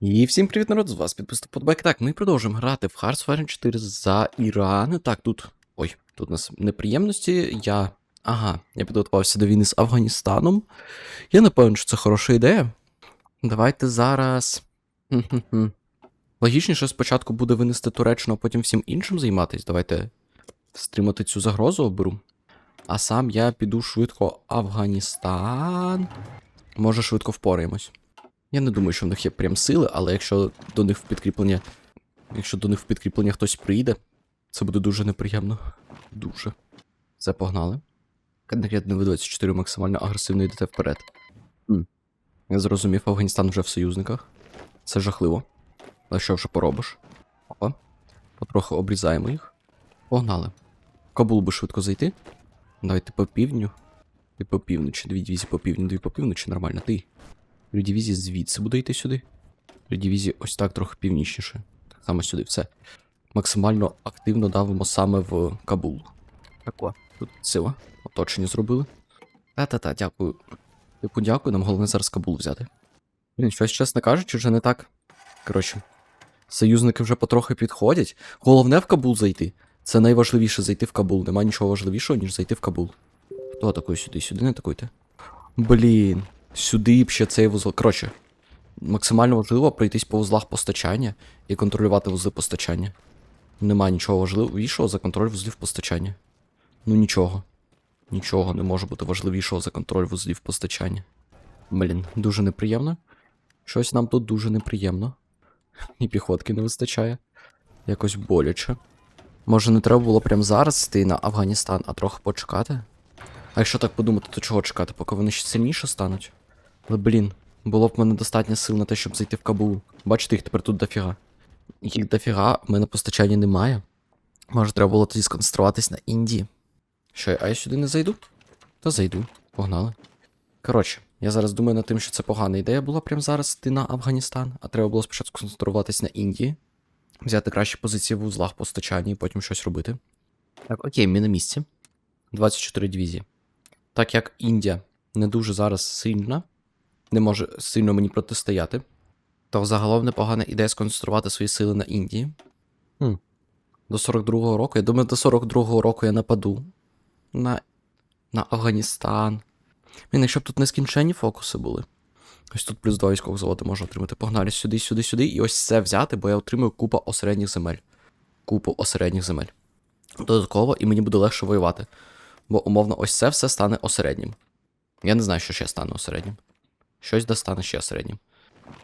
І всім привіт, народ, з вас підписав Подбайк. Так, ми продовжуємо грати в Hearts of Iron 4 за Іран. Так, тут. Ой, тут у нас неприємності. Я. Ага, я підготувався до війни з Афганістаном. Я не певен, що це хороша ідея. Давайте зараз. Логічніше спочатку буде винести Туреччину, а потім всім іншим займатись. Давайте стримати цю загрозу оберу. А сам я піду швидко Афганістан. Може, швидко впораємось. Я не думаю, що в них є прям сили, але якщо до них в підкріплення. Якщо до них в підкріплення хтось прийде, це буде дуже неприємно. Дуже. Це погнали. Конкретно ви 24 максимально агресивно йдете вперед. Я зрозумів, Афганістан вже в союзниках. Це жахливо. Але що вже поробиш? Опа. Потроху обрізаємо їх. Погнали. Кабул би швидко зайти. Давайте по півдню. Ти по півночі, дві дивізії по півдню, дві по півночі, нормально, ти. Три дивізії звідси буде йти сюди. Три дивізії ось так трохи північніше. Так само сюди, все. Максимально активно давимо саме в Кабул. Так, о, тут сила. Оточення зробили. Та-та-та, дякую. Типу, дякую, нам головне зараз Кабул взяти. Блін, щось, чесно кажучи, вже не так. Коротше, союзники вже потрохи підходять. Головне в Кабул зайти. Це найважливіше зайти в Кабул. Нема нічого важливішого, ніж зайти в Кабул. Хто атакує сюди? Сюди не атакуйте. Блін. Сюди ще цей вузол. Коротше, максимально важливо пройтись по вузлах постачання і контролювати вузли постачання. Нема нічого важливішого за контроль вузлів постачання. Ну нічого. Нічого не може бути важливішого за контроль вузлів постачання. Блін, дуже неприємно. Щось нам тут дуже неприємно. І піхотки не вистачає. Якось боляче. Може, не треба було прямо зараз йти на Афганістан, а трохи почекати? А якщо так подумати, то чого чекати, поки вони ще сильніше стануть? Але блін, було б в мене достатньо сил на те, щоб зайти в Кабул. Бачите, їх тепер тут дофіга. Їх дофіга, в мене постачання немає. Може, треба було тоді сконцентруватись на Індії. Що, а я сюди не зайду? Та зайду, погнали. Коротше, я зараз думаю над тим, що це погана ідея була прямо зараз йти на Афганістан, а треба було спочатку сконцентруватись на Індії, взяти кращі позиції в узлах постачання і потім щось робити. Так, окей, ми на місці. 24 дивізії. Так як Індія не дуже зараз сильна, не може сильно мені протистояти, то загалом непогана ідея сконцентрувати свої сили на Індії. Хм. До 42-го року. Я думаю, до 42-го року я нападу на, на Афганістан. Він, якщо б тут нескінченні фокуси були. Ось тут плюс 2 військових заводи можна отримати. Погнали сюди, сюди, сюди. І ось це взяти, бо я отримую купа осередніх земель. Купу осередніх земель. Додатково, і мені буде легше воювати. Бо умовно, ось це все стане осереднім. Я не знаю, що ще стане осереднім. Щось достане ще осереднім.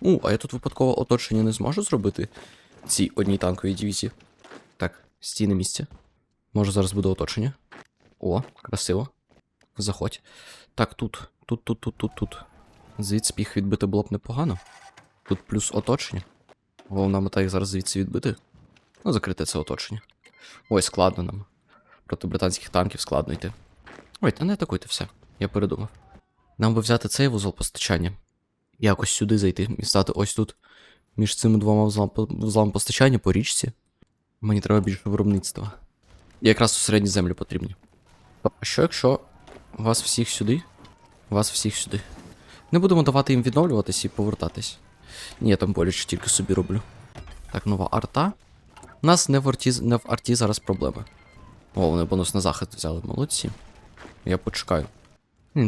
У, а я тут випадково оточення не зможу зробити цій одній танковій дивізії. Так, стіни місця. Може зараз буде оточення. О, красиво. Заходь. Так, тут, тут, тут, тут, тут, тут. Звідси їх відбити було б непогано. Тут плюс оточення. Головна мета їх зараз звідси відбити. Ну, закрити це оточення. Ой, складно нам. Проти британських танків складно йти. Ой, та не атакуйте все. Я передумав. Нам би взяти цей вузол постачання. Якось сюди зайти і стати ось тут. Між цими двома вузлами, постачання по річці. Мені треба більше виробництва. Якраз у середні землі потрібні. А що якщо вас всіх сюди? Вас всіх сюди. Не будемо давати їм відновлюватись і повертатись. Ні, я там боляче тільки собі роблю. Так, нова арта. У нас не в арті, не в арті зараз проблеми. О, вони бонус на захист взяли, молодці. Я почекаю.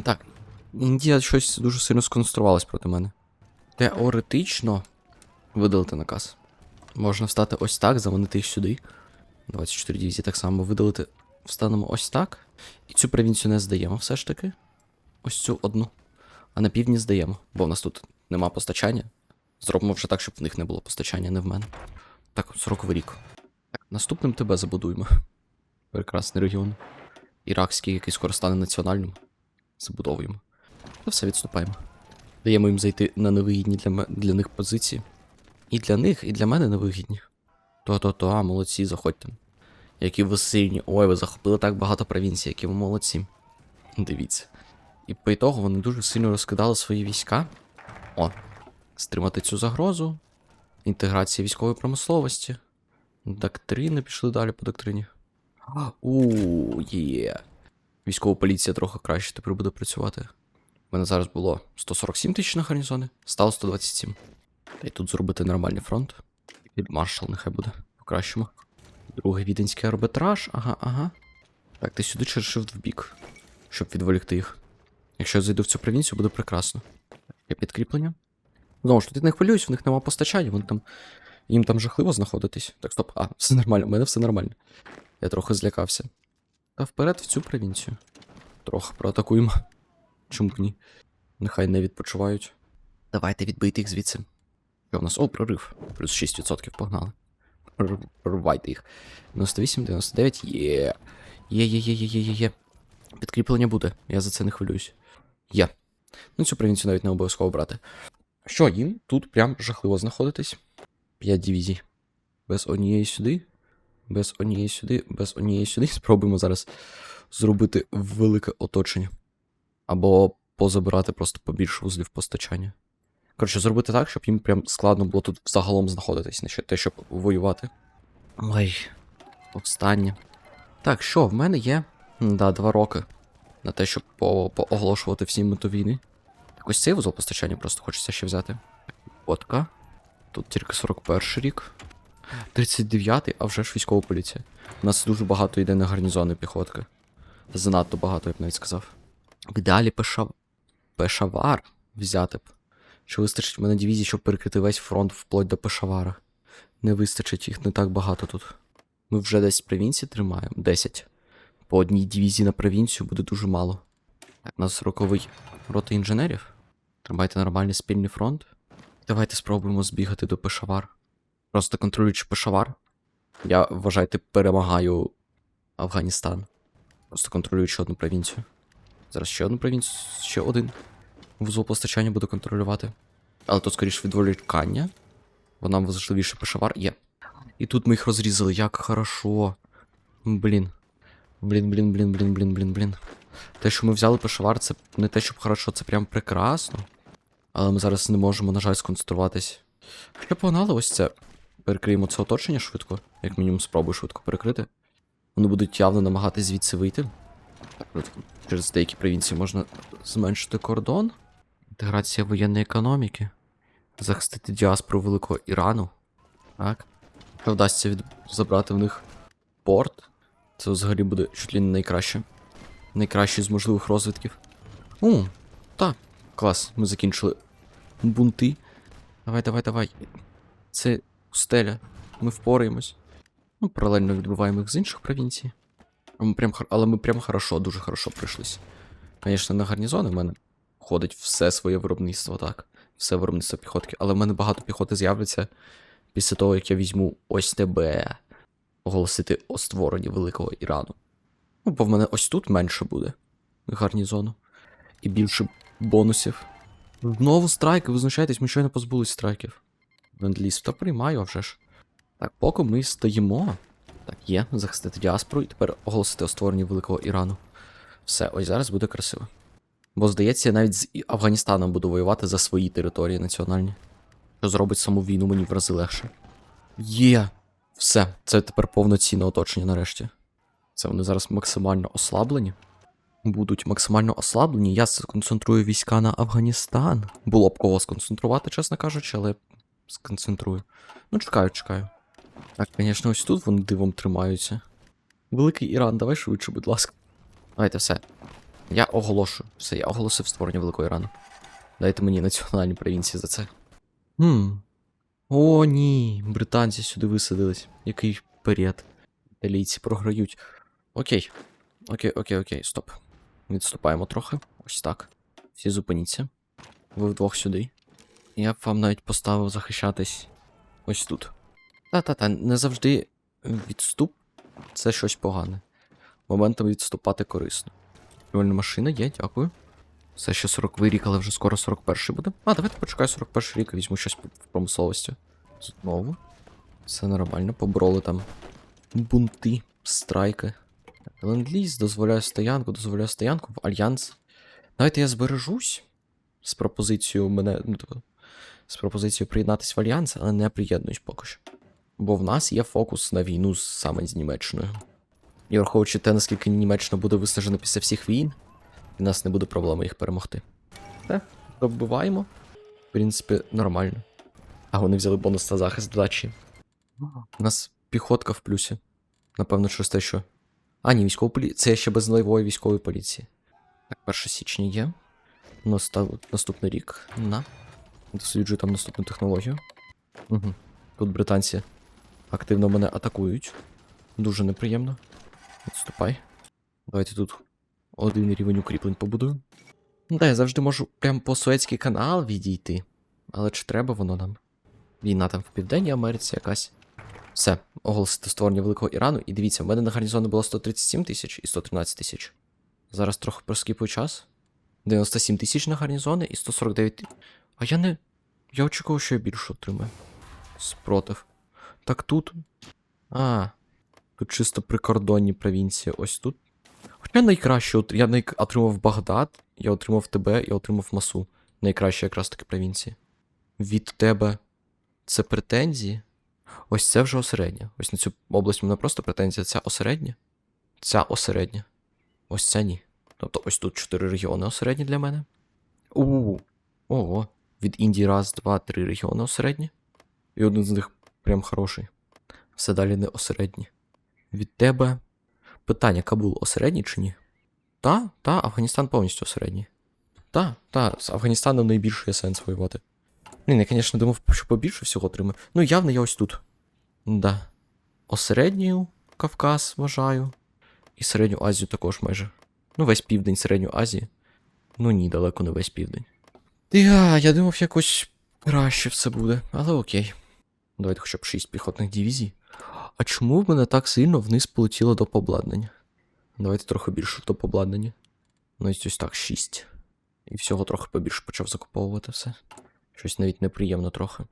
Так. Індія щось дуже сильно сконцентрувалась проти мене. Теоретично видалити наказ. Можна встати ось так, заманити їх сюди. 24 дивізії так само видалити. Встанемо ось так. І цю провінцію не здаємо все ж таки. Ось цю одну. А на півдні здаємо, бо в нас тут нема постачання. Зробимо вже так, щоб в них не було постачання, не в мене. Так, 40 рік. Так, наступним тебе забудуємо. Прекрасний регіон. Іракський, який скоро стане національним. Забудовуємо. Та все відступаємо. Даємо їм зайти на невигідні для, для них позиції. І для них, і для мене невигідні. То-то-то, а, молодці, заходьте. Які ви сильні. Ой, ви захопили так багато провінцій, які ви молодці. Дивіться. І по ітогу вони дуже сильно розкидали свої війська. О, стримати цю загрозу. Інтеграція військової промисловості. Доктрини пішли далі по доктрині. У, є. Військова поліція трохи краще тепер буде працювати. У мене зараз було 147 тисяч на гарнізони, стало 127. Та й тут зробити нормальний фронт. Маршал нехай буде покращимо. Другий віденський арбітраж. Ага, ага. Так, ти сюди через в бік, щоб відволікти їх. Якщо я зайду в цю провінцію, буде прекрасно. Є підкріплення. Знову ж тут не хвилююсь, в них нема постачання, вони там. Їм там жахливо знаходитись. Так, стоп, а, все нормально, у мене все нормально. Я трохи злякався. Та вперед в цю провінцію. Трохи проатакуємо. Чому б ні? Нехай не відпочивають. Давайте відбийте їх звідси. Що в нас? О, прорив. Плюс 6% погнали. Прорвайте їх. 98, 99, є. Є, є, є, є, є, є, є. Підкріплення буде, я за це не хвилююсь. Є. Ну, цю провінцію навіть не обов'язково брати. Що, їм тут прям жахливо знаходитись. 5 дивізій. Без однієї сюди. Без однієї сюди, без однієї сюди. Спробуємо зараз зробити велике оточення. Або позабирати просто побільше вузлів постачання. Коротше, зробити так, щоб їм прям складно було тут взагалом знаходитись, не те, щоб воювати. Ой, повстання. Так, що, в мене є. м, Да, два роки на те, щоб по- пооголошувати всі мету війни. Так ось цей вузол постачання просто хочеться ще взяти. Фотка. Тут тільки 41 рік. 39-й, а вже ж військова поліція. У нас дуже багато йде на гарнізони піхотки. Занадто багато, я б навіть сказав. В ідеалі Пешав... Пешавар взяти б. Чи вистачить в мене дивізії, щоб перекрити весь фронт вплоть до Пешавара? Не вистачить їх не так багато тут. Ми вже десь провінції тримаємо. 10. По одній дивізії на провінцію буде дуже мало. У нас роковий рота інженерів. Тримайте нормальний спільний фронт. Давайте спробуємо збігати до Пешавар. Просто контролюючи Пешавар. Я вважайте, перемагаю Афганістан. Просто контролюючи одну провінцію. Зараз ще одну провінцію, ще один вузол постачання буду контролювати. Але тут, скоріш, відволікання. Бо нам важливіше Пешавар є. І тут ми їх розрізали, як хорошо. Блін. Блін, блін, блін, блін, блін, блін, блін. Те, що ми взяли Пешавар, це не те, щоб хорошо, це прям прекрасно. Але ми зараз не можемо, на жаль, сконцентруватись. Хоча погнали ось це. Перекриємо це оточення швидко. Як мінімум спробую швидко перекрити. Вони будуть явно намагатись звідси вийти. От через деякі провінції можна зменшити кордон. Інтеграція воєнної економіки. Захистити діаспору Великого Ірану. Так. Вдасться від... забрати в них порт, це взагалі буде чуть ли не найкраще. Найкращий з можливих розвитків. О, так, клас, ми закінчили бунти. Давай, давай, давай. Це стеля. Ми впораємось. Ну, паралельно відбиваємо їх з інших провінцій. Ми прям, але ми прям хорошо, дуже хорошо прийшлись. Звісно, на гарнізони в мене входить все своє виробництво, так. Все виробництво піхотки. Але в мене багато піхоти з'являться після того, як я візьму ось тебе оголосити о створенні Великого Ірану. Ну, бо в мене ось тут менше буде гарнізону. І більше бонусів. Знову страйки, визначайтесь, ми щойно позбулись страйків. Ленд-ліз, та приймаю, а вже ж. Так, поки ми стоїмо. Так, є, захистити діаспору і тепер оголосити о створенні Великого Ірану. Все, ось зараз буде красиво. Бо, здається, я навіть з Афганістаном буду воювати за свої території національні. Що зробить саму війну мені в рази легше. Є! Все, це тепер повноцінне оточення нарешті. Це вони зараз максимально ослаблені. Будуть максимально ослаблені. Я сконцентрую війська на Афганістан. Було б кого сконцентрувати, чесно кажучи, але сконцентрую. Ну, чекаю, чекаю. Так, звісно, ось тут вони дивом тримаються. Великий Іран, давай швидше, будь ласка. Давайте все. Я оголошую. Все, я оголосив створення Великого Ірану. Дайте мені національні провінції за це. Хм. О, ні. Британці сюди висадились. Який період. Італійці програють. Окей. Окей, окей, окей, стоп. Відступаємо трохи. Ось так. Всі зупиніться. Ви вдвох сюди. Я б вам навіть поставив захищатись ось тут. Та-та-та, не завжди відступ це щось погане. Моментом відступати корисно. Рольна машина є, дякую. Все ще 40 рік, але вже скоро 41 буде. А, давайте почекаю 41 рік і візьму щось в промисловості. Знову. Все нормально, побороли там бунти, страйки. Ленд-ліз дозволяє стоянку, дозволяє стоянку в альянс. Давайте я збережусь з пропозицією мене. Ну, типу, з пропозицією приєднатися в альянс, але не приєднуюсь поки що. Бо в нас є фокус на війну саме з Німеччиною. І враховуючи те, наскільки Німеччина буде виснажена після всіх війн, і нас не буде проблеми їх перемогти. Те, добиваємо. В принципі, нормально. А вони взяли бонус на захист додачі. У нас піхотка в плюсі. Напевно, через те, що. А, ні, військова поліція. Це ще без нульової військової поліції. Так, 1 січня є. Настав... Наступний рік. На. Досліджую там наступну технологію. Угу. Тут британці активно мене атакують. Дуже неприємно. Відступай. Давайте тут один рівень укріплень побудую. Ну, Да, я завжди можу прям по Суецький канал відійти. Але чи треба воно нам? Війна там в Південній Америці якась. Все, оголосити створення Великого Ірану. І дивіться, в мене на гарнізони було 137 тисяч і 113 тисяч. Зараз трохи проскіпую час. 97 тисяч на гарнізони і 149 тисяч. А я не. Я очікував, що я більше отримаю. Спротив. Так тут. А. Тут чисто прикордонні провінції. Ось тут. Хоча найкраще, я отримав Багдад, я отримав тебе, я отримав Масу. Найкраще якраз таки провінції. Від тебе це претензії. Ось це вже осередня. Ось на цю область мене просто претензія. Ця осередня. Ця осередня. Ось ця ні. Тобто ось тут чотири регіони осередні для мене. У. Ого. Від Індії раз, два, три регіони осередні. І один з них прям хороший. Все далі не осередні. Від тебе. Питання: Кабул осередній чи ні? Та, та, Афганістан повністю осередній. Та, та, з Афганістаном найбільше є сенс воювати. Блін, я, звісно, думав, що побільше всього отримаю. Ну, явно я ось тут. Да. Осередню Кавказ вважаю. І Середню Азію також майже. Ну, весь південь Середньої Азії. Ну ні, далеко не весь південь. Я, я думав, якось краще все буде, але окей. Давайте хоча б 6 піхотних дивізій. А чому в мене так сильно вниз полетіло до обладнання? Давайте трохи більше до обладнання. Ну, ось ось так, 6. І всього трохи побільше почав закуповувати все. Щось навіть неприємно трохи.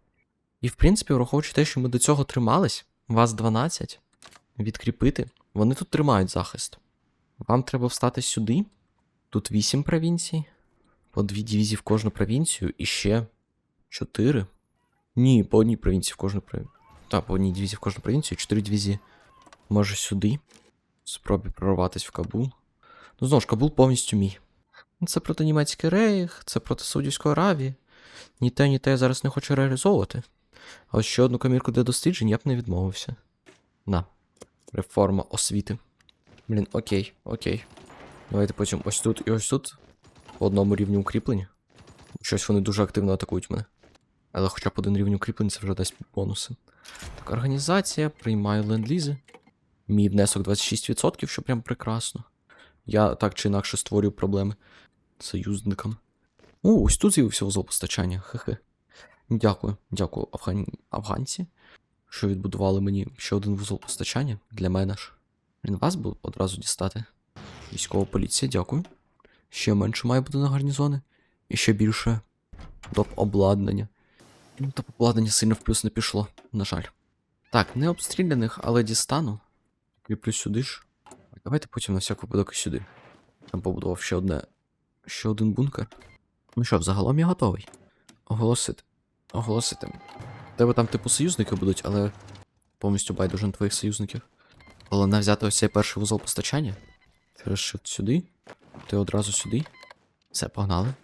І в принципі, враховуючи те, що ми до цього тримались, вас 12, відкріпити, вони тут тримають захист. Вам треба встати сюди. Тут 8 провінцій. По дві дивізії в кожну провінцію і ще 4. Ні, по одній провінції в кожну провінцію. Так, по одній дивізії в кожну провінцію, 4 дивізії. Може сюди. Спробуй прорватися в Кабул. Ну, знову ж, Кабул повністю мій. Ну, Це проти німецький рейх, це проти Саудівської Аравії. Ні те, ні те я зараз не хочу реалізовувати. А ось ще одну комірку для досліджень я б не відмовився. На. Реформа освіти. Блін, окей, окей. Давайте потім ось тут і ось тут. По одному рівню укріплення. Щось вони дуже активно атакують мене. Але хоча б один рівень укріплень це вже дасть бонуси. Так, організація, приймаю ленд-лізи. Мій внесок 26%, що прям прекрасно. Я так чи інакше створюю проблеми союзникам. О, ось тут з'явився вузол. Хе-хе. Дякую, дякую, афган... афганці, що відбудували мені ще один вузол постачання для мене ж. Він вас був одразу дістати. Військова поліція, дякую. Ще менше має бути на гарнізони. І ще більше доп обладнання. Ну, топ обладнання сильно в плюс не пішло, на жаль. Так, не обстріляних, але дістану. Кріплю сюди ж. Давайте потім на всяк випадок і сюди. Там побудував ще одне. Ще один бункер. Ну що, взагалом я готовий. Оголосити. Оголосити. Тебе там, типу, союзники будуть, але повністю байдуже на твоїх союзників. Головне взяти ось цей перший вузол постачання. Shift сюди. Ти одразу сюди. Все, погнали.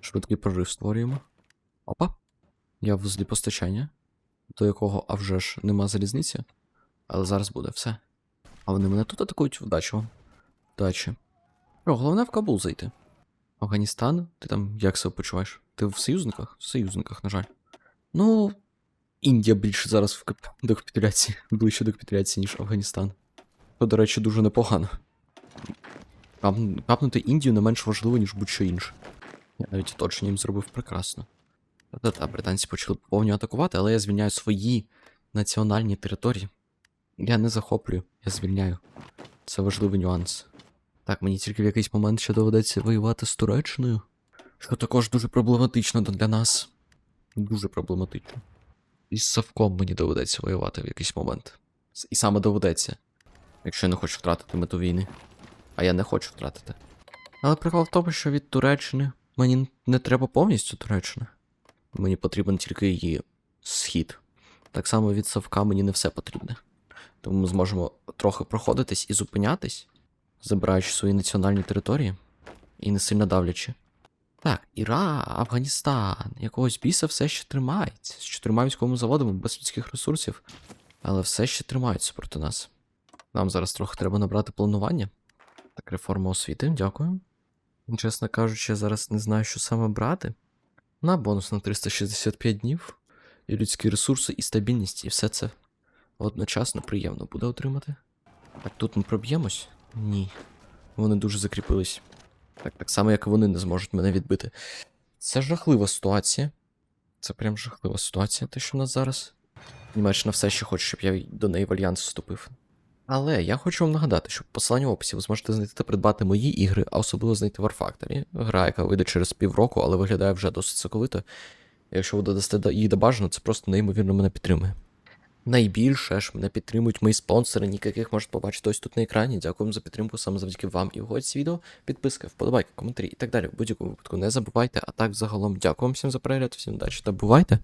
Швидкий прорив створюємо. Опа. Я в вузлі постачання, до якого, а вже ж, нема залізниці. Але зараз буде все. А вони мене тут атакують вдачу. Вдачі. О, головне в Кабул зайти. Афганістан, ти там як себе почуваєш? Ти в союзниках? В союзниках, на жаль. Ну, Індія більше зараз в кап... до капітуляції, ближче до капітуляції, ніж Афганістан. То, до речі, дуже непогано. Кап... Капнути Індію не менш важливо, ніж будь-що інше. Я навіть оточення їм зробив прекрасно. Та-та, британці почали повністю атакувати, але я звільняю свої національні території. Я не захоплюю, я звільняю. Це важливий нюанс. Так, мені тільки в якийсь момент ще доведеться воювати з Туреччиною, що також дуже проблематично для нас. Дуже проблематично. І з Савком мені доведеться воювати в якийсь момент. І саме доведеться, якщо я не хочу втратити мету війни. А я не хочу втратити. Але прикол в тому, що від Туреччини мені не треба повністю Туреччина. Мені потрібен тільки її схід. Так само від Савка мені не все потрібне. Тому ми зможемо трохи проходитись і зупинятись, забираючи свої національні території і не сильно давлячи Так, Іра, Афганістан, якогось біса все ще тримається. З чотирма військовими заводами без людських ресурсів, але все ще тримаються проти нас. Нам зараз трохи треба набрати планування. Так, реформа освіти, дякую. Чесно кажучи, я зараз не знаю, що саме брати. На бонус на 365 днів, і людські ресурси, і стабільність, і все це одночасно приємно буде отримати. Так, тут ми проб'ємось? Ні. Вони дуже закріпились. Так, так само, як і вони не зможуть мене відбити. Це жахлива ситуація. Це прям жахлива ситуація, те, що в нас зараз. Німеччина все ще хоче, щоб я до неї в альянс вступив. Але я хочу вам нагадати, що в посиланні в описі ви зможете знайти та придбати мої ігри, а особливо знайти War Factory. Гра, яка вийде через півроку, але виглядає вже досить соковито. Якщо ви додасте її до бажано, це просто неймовірно мене підтримує. Найбільше ж мене підтримують мої спонсори, яких можете побачити ось тут на екрані. Дякую за підтримку саме завдяки вам і вгодці відео. Підписка, вподобайки, коментарі і так далі. В будь-якому випадку не забувайте. А так загалом дякую всім за перегляд, всім удачі та бувайте.